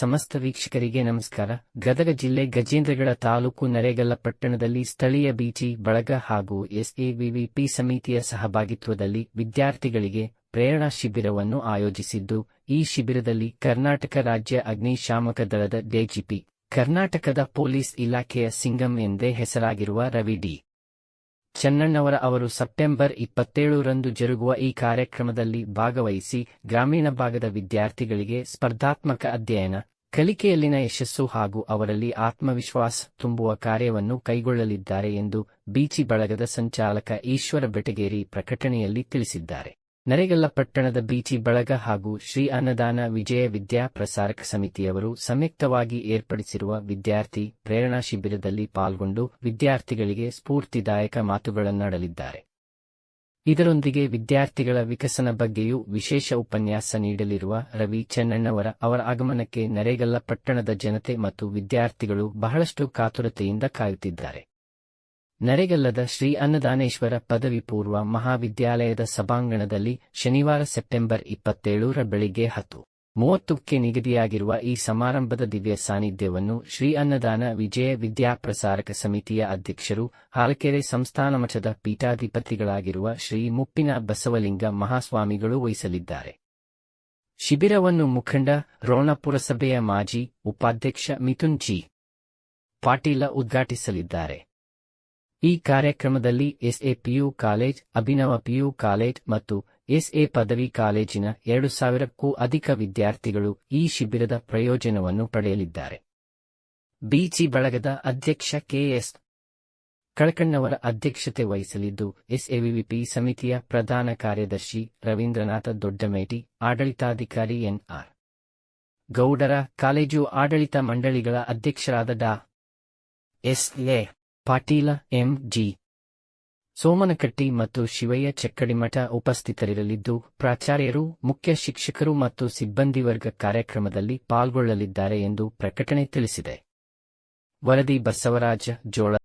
ಸಮಸ್ತ ವೀಕ್ಷಕರಿಗೆ ನಮಸ್ಕಾರ. ಗದಗ ಜಿಲ್ಲೆ ಗಜೇಂದ್ರಗಡ ತಾಲೂಕು ನರೇಗಲ್ಲ ಪಟ್ಟಣದಲ್ಲಿ ಸ್ಥಳೀಯ ಬಿಜಿ ಬಳಗ ಹಾಗೂ ಎಸ್ಎವಿವಿಪಿ ಸಮಿತಿಯ ಸಹಭಾಗಿತ್ವದಲ್ಲಿ ವಿದ್ಯಾರ್ಥಿಗಳಿಗೆ ಪ್ರೇರಣಾ ಶಿಬಿರವನ್ನು ಆಯೋಜಿಸಿದ್ದು, ಈ ಶಿಬಿರದಲ್ಲಿ ಕರ್ನಾಟಕ ರಾಜ್ಯ ಅಗ್ನಿಶಾಮಕ ದಳದ ಡಿಜಿಪಿ, ಕರ್ನಾಟಕದ ಪೊಲೀಸ್ ಇಲಾಖೆಯ ಸಿಂಗಂ ಎಂದೇ ಹೆಸರಾಗಿರುವ ರವಿ ಡಿ. ಚನ್ನಣ್ಣವರ ಅವರು ಸೆಪ್ಟೆಂಬರ್ ಇಪ್ಪತ್ತೇಳರಂದು ಜರುಗುವ ಈ ಕಾರ್ಯಕ್ರಮದಲ್ಲಿ ಭಾಗವಹಿಸಿ, ಗ್ರಾಮೀಣ ಭಾಗದ ವಿದ್ಯಾರ್ಥಿಗಳಿಗೆ ಸ್ಪರ್ಧಾತ್ಮಕ ಅಧ್ಯಯನ ಕಲಿಕೆಯಲ್ಲಿನ ಯಶಸ್ಸು ಹಾಗೂ ಅವರಲ್ಲಿ ಆತ್ಮವಿಶ್ವಾಸ ತುಂಬುವ ಕಾರ್ಯವನ್ನು ಕೈಗೊಳ್ಳಲಿದ್ದಾರೆ ಎಂದು ಬೀಚಿ ಬಳಗದ ಸಂಚಾಲಕ ಈಶ್ವರ ಬೆಟಗೇರಿ ಪ್ರಕಟಣೆಯಲ್ಲಿ ತಿಳಿಸಿದ್ದಾರೆ. ನರೇಗಲ್ಲ ಪಟ್ಟಣದ ಬೀಚಿ ಬಳಗ ಹಾಗೂ ಶ್ರೀ ಅನ್ನದಾನ ವಿಜಯ ವಿದ್ಯಾ ಪ್ರಸಾರಕ ಸಮಿತಿಯವರು ಸಂಯುಕ್ತವಾಗಿ ಏರ್ಪಡಿಸಿರುವ ವಿದ್ಯಾರ್ಥಿ ಪ್ರೇರಣಾ ಶಿಬಿರದಲ್ಲಿ ಪಾಲ್ಗೊಂಡು ವಿದ್ಯಾರ್ಥಿಗಳಿಗೆ ಸ್ಫೂರ್ತಿದಾಯಕ ಮಾತುಗಳನ್ನಾಡಲಿದ್ದಾರೆ. ಇದರೊಂದಿಗೆ ವಿದ್ಯಾರ್ಥಿಗಳ ವಿಕಸನ ಬಗ್ಗೆಯೂ ವಿಶೇಷ ಉಪನ್ಯಾಸ ನೀಡಲಿರುವ ರವಿ ಚೆನ್ನಣ್ಣವರ ಅವರ ಆಗಮನಕ್ಕೆ ನರೇಗಲ್ಲ ಪಟ್ಟಣದ ಜನತೆ ಮತ್ತು ವಿದ್ಯಾರ್ಥಿಗಳು ಬಹಳಷ್ಟು ಕಾತುರತೆಯಿಂದ ಕಾಯುತ್ತಿದ್ದಾರೆ. ನರೇಗಲ್ಲದ ಶ್ರೀ ಅನ್ನದಾನೇಶ್ವರ ಪದವಿ ಪೂರ್ವ ಮಹಾವಿದ್ಯಾಲಯದ ಸಭಾಂಗಣದಲ್ಲಿ ಶನಿವಾರ ಸೆಪ್ಟೆಂಬರ್ ಇಪ್ಪತ್ತೇಳರ ಬೆಳಿಗ್ಗೆ ಹತ್ತು. ಮೂವತ್ತಕ್ಕೆ ನಿಗದಿಯಾಗಿರುವ ಈ ಸಮಾರಂಭದ ದಿವ್ಯ ಸಾನ್ನಿಧ್ಯವನ್ನು ಶ್ರೀ ಅನ್ನದಾನ ವಿಜಯ ವಿದ್ಯಾಪ್ರಸಾರಕ ಸಮಿತಿಯ ಅಧ್ಯಕ್ಷರು ಹಾಲಕೆರೆ ಸಂಸ್ಥಾನ ಮಠದ ಪೀಠಾಧಿಪತಿಗಳಾಗಿರುವ ಶ್ರೀ ಮುಪ್ಪಿನ ಬಸವಲಿಂಗ ಮಹಾಸ್ವಾಮಿಗಳು ವಹಿಸಲಿದ್ದಾರೆ. ಶಿಬಿರವನ್ನು ಮುಖಂಡ ರೋಣ ಪುರಸಭೆಯ ಮಾಜಿ ಉಪಾಧ್ಯಕ್ಷ ಮಿಥುನ್ ಜಿ. ಪಾಟೀಲ ಉದ್ಘಾಟಿಸಲಿದ್ದಾರೆ. ಈ ಕಾರ್ಯಕ್ರಮದಲ್ಲಿ S A P U college, Abhinava P U college ಮತ್ತು ಎಸ್ಎ ಪದವಿ ಕಾಲೇಜಿನ ಎರಡು ಸಾವಿರಕ್ಕೂ ಅಧಿಕ ವಿದ್ಯಾರ್ಥಿಗಳು ಈ ಶಿಬಿರದ ಪ್ರಯೋಜನವನ್ನು ಪಡೆಯಲಿದ್ದಾರೆ. ಬಿಜಿ ಬಳಗದ ಅಧ್ಯಕ್ಷ ಕೆಎಸ್ ಕಳಕಣ್ಣವರ ಅಧ್ಯಕ್ಷತೆ ವಹಿಸಲಿದ್ದು, ಎಸ್ಎವಿವಿಪಿ ಸಮಿತಿಯ ಪ್ರಧಾನ ಕಾರ್ಯದರ್ಶಿ ರವೀಂದ್ರನಾಥ ದೊಡ್ಡಮೇಟಿ, ಆಡಳಿತಾಧಿಕಾರಿ ಎನ್ಆರ್ ಗೌಡರ ಕಾಲೇಜು ಆಡಳಿತ ಮಂಡಳಿಗಳ ಅಧ್ಯಕ್ಷರಾದ ಡಾ. ಎಸ್ಎ ಪಾಟೀಲ ಎಂಜಿ ಸೋಮನಕಟ್ಟಿ ಮತ್ತು ಶಿವಯ್ಯ ಚಕ್ಕಡಿಮಠ ಉಪಸ್ಥಿತರಿರಲಿದ್ದು, ಪ್ರಾಚಾರ್ಯರು, ಮುಖ್ಯ ಶಿಕ್ಷಕರು ಮತ್ತು ಸಿಬ್ಬಂದಿ ವರ್ಗ ಕಾರ್ಯಕ್ರಮದಲ್ಲಿ ಪಾಲ್ಗೊಳ್ಳಲಿದ್ದಾರೆ ಎಂದು ಪ್ರಕಟಣೆ ತಿಳಿಸಿದೆ. ವರದಿ ಬಸವರಾಜ ಜೋಳ